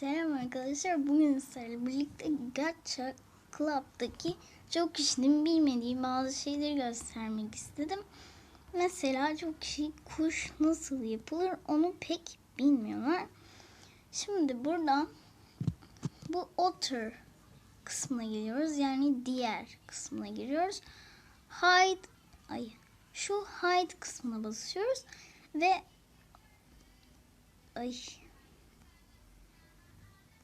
Selam arkadaşlar. Bugün sizlerle birlikte Gacha Club'daki çok kişinin bilmediği bazı şeyleri göstermek istedim. Mesela çok kişi kuş nasıl yapılır onu pek bilmiyorlar. Şimdi buradan bu otter kısmına giriyoruz. Yani diğer kısmına giriyoruz. Hide ay şu hide kısmına basıyoruz ve ay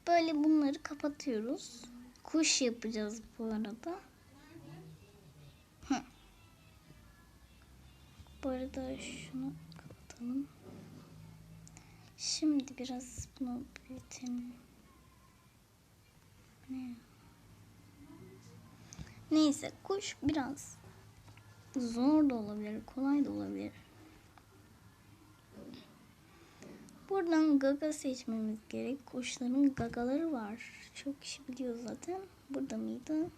Böyle bunları kapatıyoruz. Kuş yapacağız bu arada. Hı. Bu arada şunu kapatalım. Şimdi biraz bunu büyütelim. Ne? Neyse kuş biraz zor da olabilir, kolay da olabilir. Buradan gaga seçmemiz gerek. Kuşların gagaları var. Çok kişi biliyor zaten. Burada mıydı?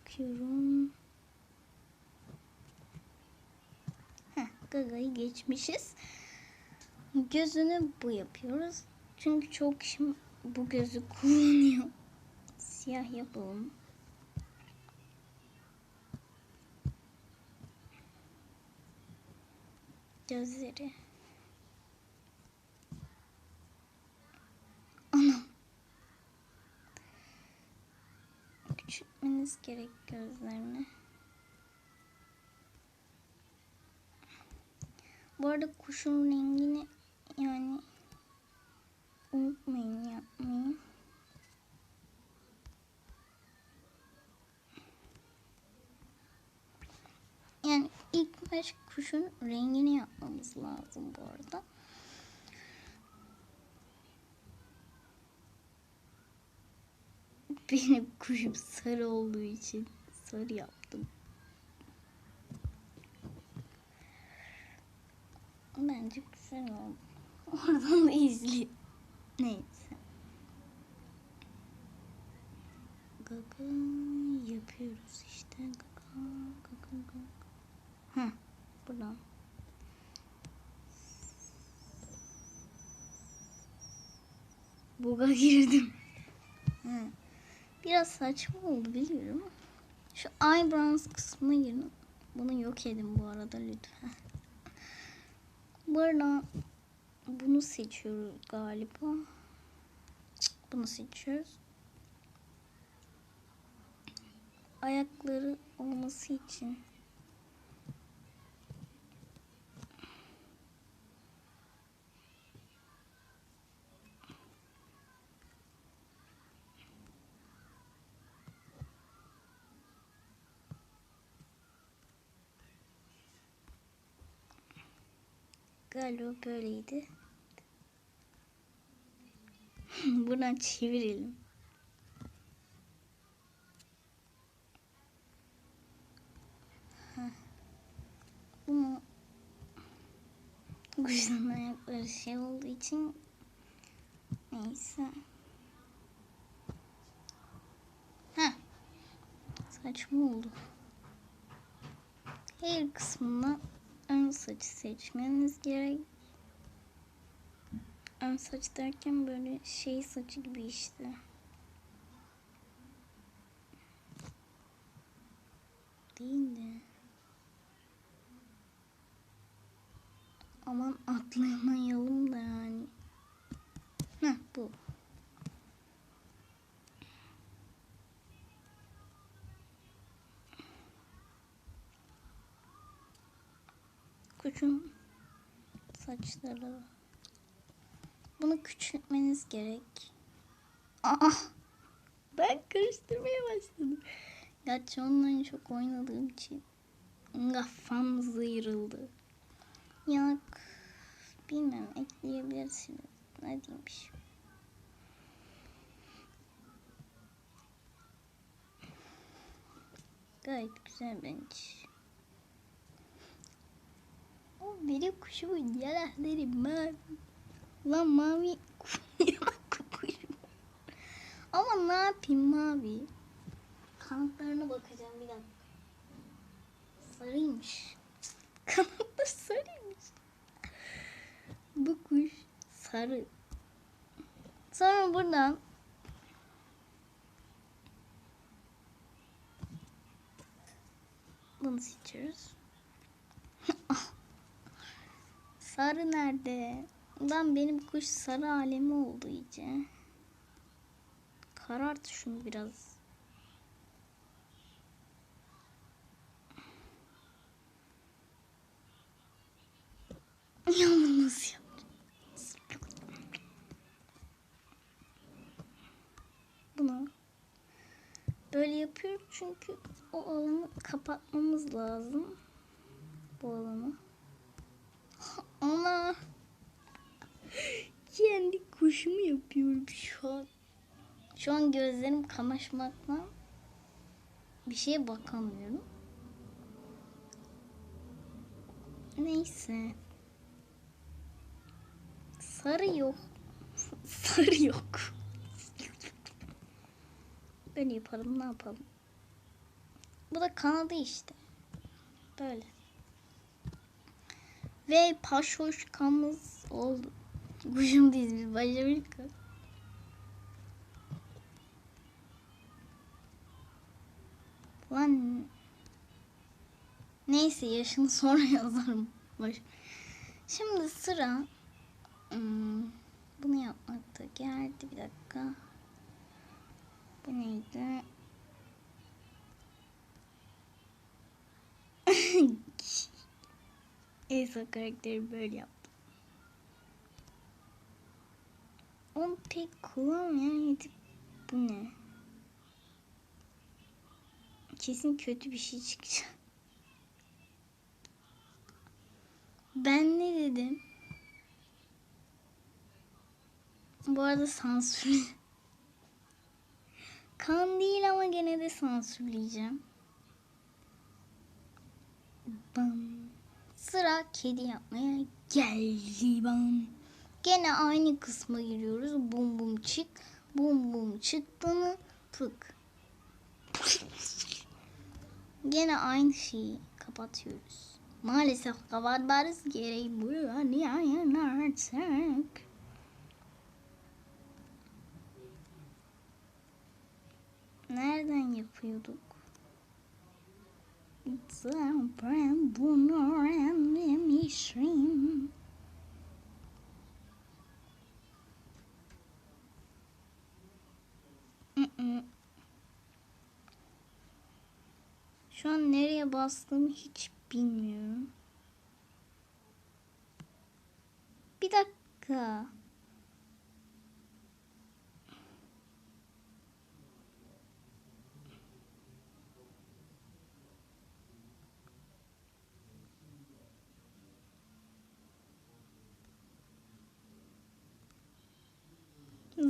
Bakıyorum. Heh, gagayı geçmişiz. Gözünü bu yapıyoruz. Çünkü çok kişi bu gözü kullanıyor. Siyah yapalım. Gözleri. Anam. Küçültmeniz gerek gözlerini. Bu arada kuşun rengini yani unutmayın yapmayı. Yani ilk baş kuşun rengini yapmamız lazım bu arada. Benim kuşum sarı olduğu için sarı yaptım. Bence güzel oldu. Oradan da izle. Neyse. Gaga yapıyoruz işte. Gaga, gaga, gaga. Heh, buradan. Buga girdim. Hı. Biraz saçma oldu biliyorum. Şu eyebrows kısmına girin. Bunu yok edin bu arada lütfen. Bu arada bunu seçiyoruz galiba. Bunu seçiyoruz. Ayakları olması için Galiba böyleydi. Buradan çevirelim. Bunu kuşların ayakları şey olduğu için neyse. Heh. Saçma oldu. Her kısmına ön saçı seçmeniz gerek. Ön saç derken böyle şey saçı gibi işte. Değil de. Aman atlayamayalım da yani. Kuşun saçları. Bunu küçültmeniz gerek. Aa, ben karıştırmaya başladım. Gerçi onunla çok oynadığım için kafam zıyrıldı. Ya bilmem ekleyebilirsiniz. Ne şey. Gayet güzel bence. O benim kuşumun yanakları mavi. Lan mavi kuşum. Ama ne yapayım mavi? Kanatlarına bakacağım bir dakika. Sarıymış. Kanatları sarıymış. Bu kuş sarı. Sonra buradan bunu seçiyoruz. Sarı nerede? Lan benim kuş sarı alemi oldu iyice. Karart şunu biraz. Ya bunu nasıl yapacağız? Bunu böyle yapıyoruz çünkü o alanı kapatmamız lazım. Bu alanı. Ana. Kendi kuşumu yapıyorum şu an. Şu an gözlerim kamaşmaktan bir şeye bakamıyorum. Neyse. Sarı yok. Sarı yok. Böyle yapalım ne yapalım. Bu da kanadı işte. Böyle. Ve paşoşkamız oldu. Kuşum değil biz başlamıştık. Lan neyse yaşını sonra yazarım. Baş. Şimdi sıra hmm, bunu yapmakta geldi bir dakika. Bu neydi? Elsa karakteri böyle yaptım. Onu pek kullanmayan yetip bu ne? Kesin kötü bir şey çıkacak. Ben ne dedim? Bu arada sansürlü. Kan değil ama gene de sansürleyeceğim. Bam. Sıra kedi yapmaya geldi bam. Gene aynı kısma giriyoruz. Bum bum çık. Bum bum çıktı mı tık. Gene aynı şeyi kapatıyoruz. Maalesef kapatmarız gereği bu yani artık. Nereden yapıyorduk? Ben bunu öğrenmemişim. Şu an nereye bastığımı hiç bilmiyorum. Bir dakika.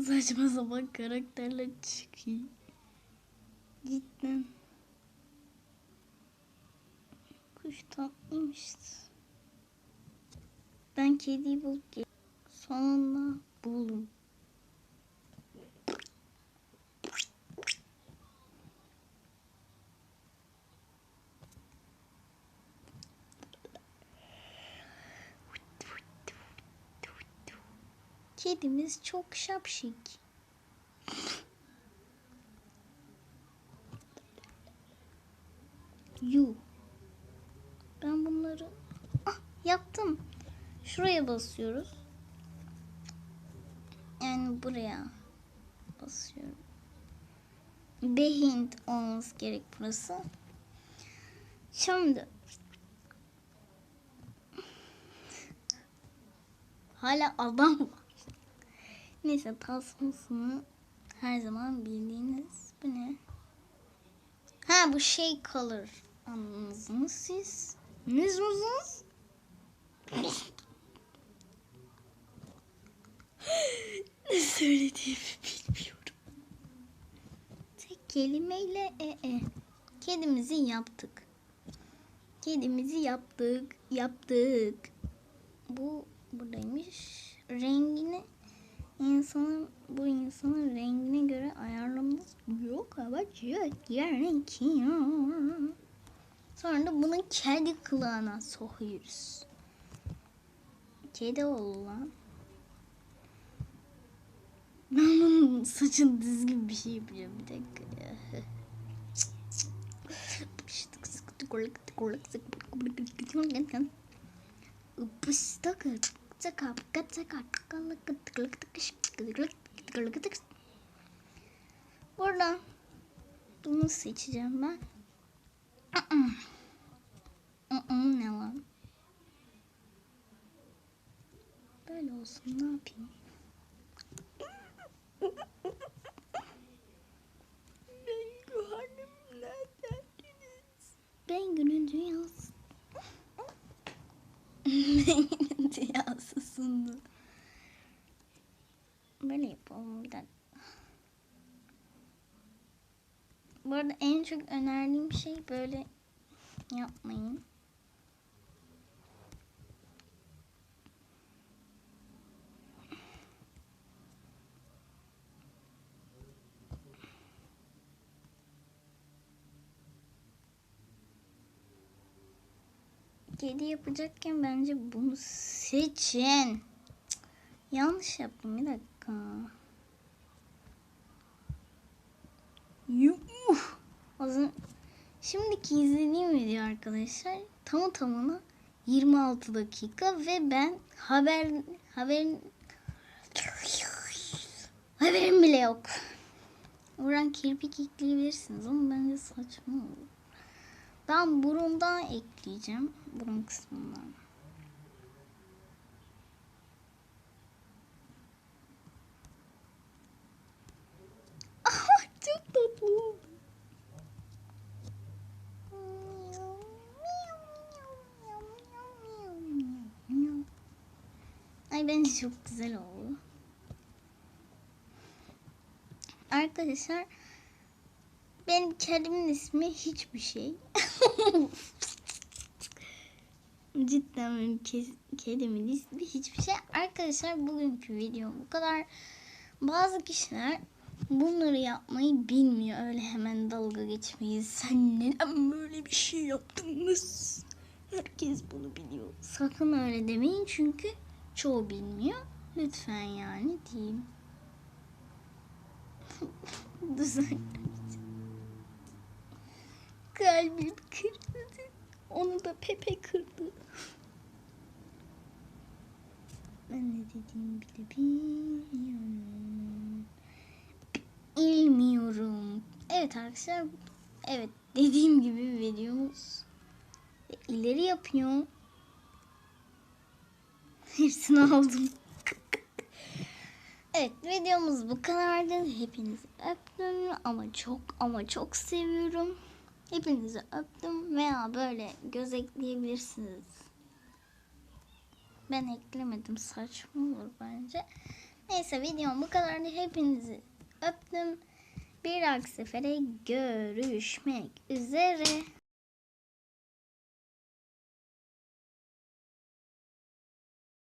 Saçma sapan karakterler çıkıyor. Cidden. Kuş tatlıymıştı. Ben kediyi bulup Sonunda buldum. Kedimiz çok şapşik. Yu. Ben bunları ah, yaptım. Şuraya basıyoruz. Yani buraya basıyorum. Behind olması gerek burası. Şimdi hala adam var. Neyse tasmasını her zaman bildiğiniz bu ne? Ha bu şey kalır. Anladınız mı siz? Ne musunuz? ne söylediğimi bilmiyorum. Tek kelimeyle e e. Kedimizi yaptık. Kedimizi yaptık. Yaptık. Bu buradaymış. Rengini insanın bu insanın rengine göre ayarlamamız yok ama çok gerekiyor. Sonra da bunu kedi kılığına sokuyoruz. Kedi oldu lan. Ben saçın düzgün bir şey yapacağım bir dakika ya. Buradan bunu seçeceğim ben. Ne lan? Böyle olsun ne yapayım? Ben günün dünyası. ben günün dünyası sundu. Böyle yapalım bir dakika. Bu arada en çok önerdiğim şey böyle yapmayın. Kedi yapacakken bence bunu seçin. Yanlış yaptım bir dakika. Yuh. O zaman şimdiki izlediğim video arkadaşlar tamı tamına 26 dakika ve ben haber haberin haberim bile yok. Oradan kirpik ekleyebilirsiniz ama bence saçma olur. Ben burundan ekleyeceğim. Burun kısmından. Ah, çok tatlı oldu. Ay çok güzel oldu. Arkadaşlar benim kedimin ismi hiçbir şey. Cidden benim ke- kedimin ismi hiçbir şey. Arkadaşlar bugünkü video bu kadar. Bazı kişiler bunları yapmayı bilmiyor. Öyle hemen dalga geçmeyi. Sen neden böyle bir şey yaptınız? Herkes bunu biliyor. Sakın öyle demeyin çünkü çoğu bilmiyor. Lütfen yani diyeyim. Düzen. Kalbim kırıldı. Onu da Pepe kırdı. Ben ne dediğimi bile bilmiyorum. Bilmiyorum. Evet arkadaşlar. Evet dediğim gibi videomuz. İleri yapıyorum. Hepsini aldım. Evet videomuz bu kadardı. Hepinizi öptüm ama çok ama çok seviyorum. Hepinizi öptüm veya böyle göz ekleyebilirsiniz. Ben eklemedim saçma olur bence. Neyse videom bu kadardı. Hepinizi öptüm. Bir dahaki sefere görüşmek üzere.